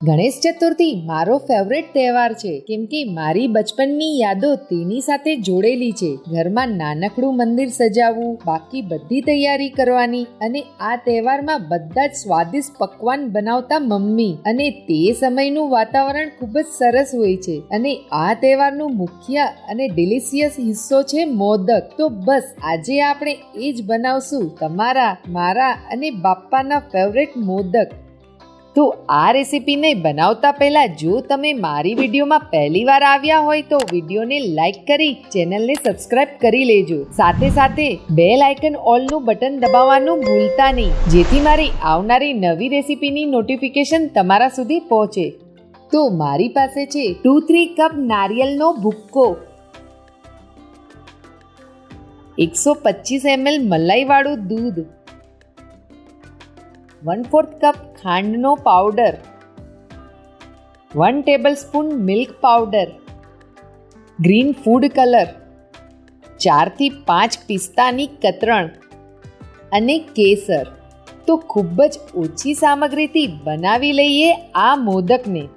ગણેશ ચતુર્થી મારો ફેવરેટ તહેવાર છે, કેમ કે મારી બચપનની યાદો તેની સાથે જોડેલી છે. ઘરમાં નાનકડું મંદિર સજાવવું, બાકી બધી તૈયારી કરવાની અને આ તહેવારમાં બધા જ સ્વાદિષ્ટ પકવાન બનાવતા મમ્મી અને તે સમયનું વાતાવરણ ખૂબ જ સરસ હોય છે અને આ તહેવારનું મુખ્ય અને ડિલિશિયસ હિસ્સો છે મોદક. તો બસ, આજે આપણે એ જ બનાવશું, તમારા, મારા અને બાપ્પાના ફેવરેટ મોદક. તો આ રેસીપીને બનાવતા પહેલાં જો તમે મારી વિડીયોમાં પહેલી વાર આવ્યા હોય તો વિડીયોને લાઈક કરી, ચેનલને સબસ્ક્રાઇબ કરી લેજો. સાથે સાથે બેલ આઇકન ઓલનું બટન દબાવવાનું ભૂલતા નહીં, જેથી મારી આવનારી નવી રેસીપીની નોટિફિકેશન તમારા સુધી પહોંચે. તો મારી પાસે છે ટુ થ્રી કપ નારિયેલનો ભૂક્કો. એકસો પચીસ એમએલ મલાઈવાળું દૂધ. One fourth cup ખાંડનો powder. One tablespoon milk powder. Green food colour. ચારથી પાંચ પિસ્તાની કતરણ. અને કેસર. તો ખૂબ જ ઓછી સામગ્રીથી બનાવી લઈએ આ મોદકને.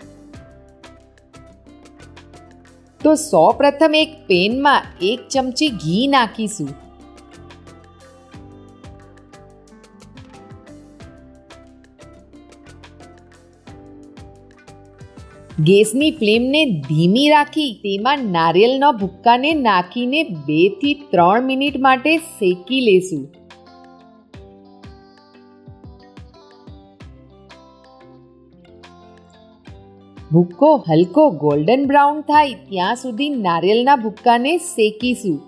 તો સૌ પ્રથમ એક પેનમાં એક ચમચી ઘી નાખીશું. ગેસની ફ્લેમને ધીમી રાખી તેમાં નારિયેળના ભૂક્કાને નાખીને બેથી ત્રણ મિનિટ માટે શેકી લેશું. ભૂક્કો હલકો ગોલ્ડન બ્રાઉન થાય ત્યાં સુધી નારિયેળના ભૂક્કાને શેકીશું.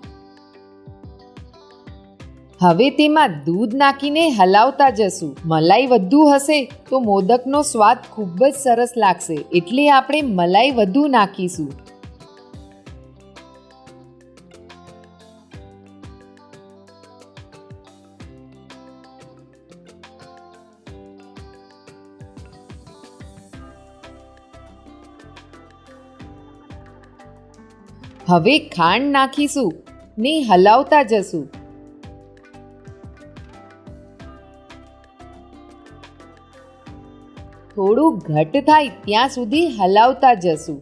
હવે તેમાં દૂધ નાખીને હલાવતા જશું. મલાઈ વધુ હશે તો મોદકનો સ્વાદ ખૂબ જ સરસ લાગશે. એટલે આપણે મલાઈ વધુ નાખીશું. હવે ખાંડ નાખીશું ને હલાવતા જશું. થોડું ઘટ થાય ત્યાં સુધી હલાવતા જશું.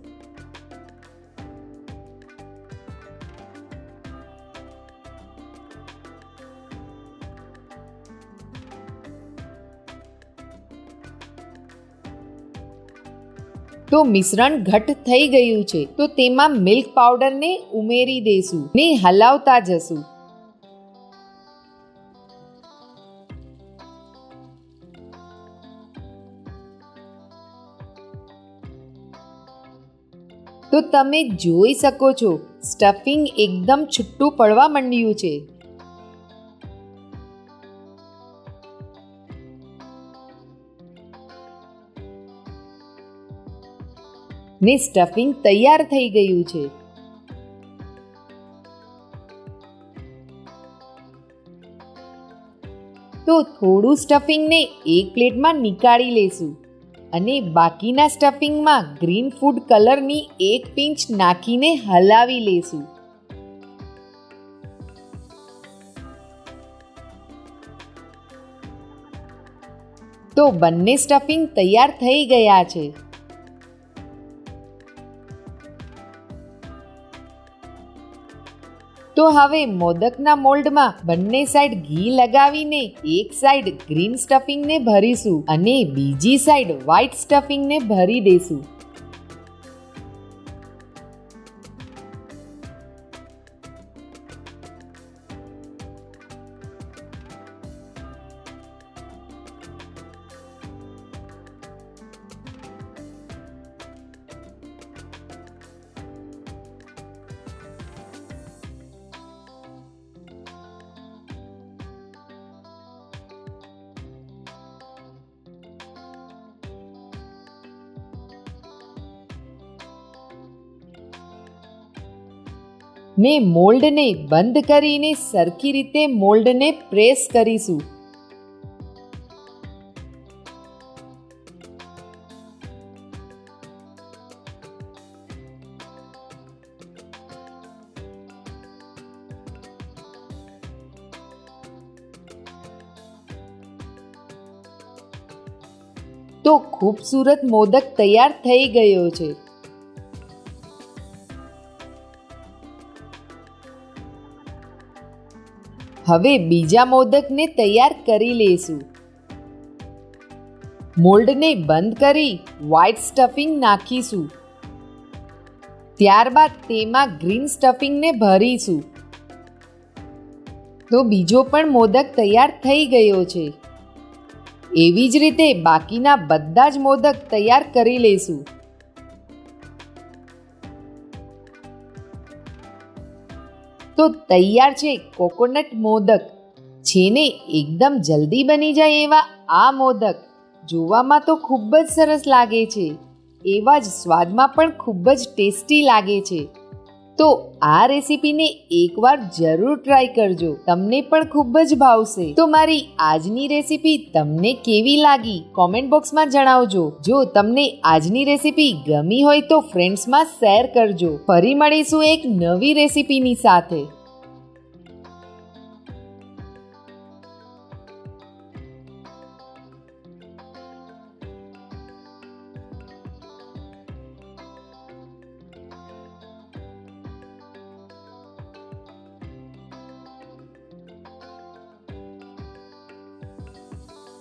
તો મિશ્રણ ઘટ થઈ ગયું છે, તો તેમાં મિલ્ક પાવડરને ઉમેરી દેશું ને હલાવતા જશું. તો તમે જોઈ શકો છો, સ્ટફિંગ એકદમ છૂટું પડવા માંડ્યું છે. ને સ્ટફિંગ તૈયાર થઈ ગયું છે. તો થોડું સ્ટફિંગને એક પ્લેટમાં નીકાળી લેશું. અને બાકીના સ્ટફિંગમાં ગ્રીન ફૂડ કલરની એક પિંચ નાખીને હલાવી લેશું. તો બંને સ્ટફિંગ તૈયાર થઈ ગયા છે. તો હવે મોદકના મોલ્ડમાં બંને સાઈડ ઘી લગાવીને એક સાઈડ ગ્રીન સ્ટફિંગને ભરીશું અને બીજી સાઈડ વ્હાઈટ સ્ટફિંગને ભરી દેશું. મેં મોલ્ડને બંધ કરીને સરખી રીતે મોલ્ડને પ્રેસ કરીશું. તો ખૂબસૂરત મોદક તૈયાર થઈ ગયો છે. હવે બીજા મોદકને તૈયાર કરી લેશું. મોલ્ડને બંધ કરી વ્હાઇટ સ્ટફિંગ નાખીશું. ત્યારબાદ તેમાં ગ્રીન સ્ટફિંગને ભરીશું. તો બીજો પણ મોદક તૈયાર થઈ ગયો છે. એવી જ રીતે બાકીના બધા જ મોદક તૈયાર કરી લઈશું તો તૈયાર છે કોકોનટ મોદક છે ને એકદમ જલ્દી બની જાય એવા આ મોદક. જોવામાં તો ખૂબ જ સરસ લાગે છે. એવા જ સ્વાદમાં પણ ખૂબ જ ટેસ્ટી લાગે છે. તો આ રેસીપીને એકવાર જરૂર ટ્રાય કરજો. તમને પણ ખૂબ જ ભાવશે. તો મારી આજની રેસીપી તમને કેવી લાગી? કોમેન્ટ બોક્સમાં જણાવજો. જો તમને આજની રેસીપી ગમી હોય તો ફ્રેન્ડ્સમાં શેર કરજો. ફરી મળીશું એક નવી રેસીપીની સાથે.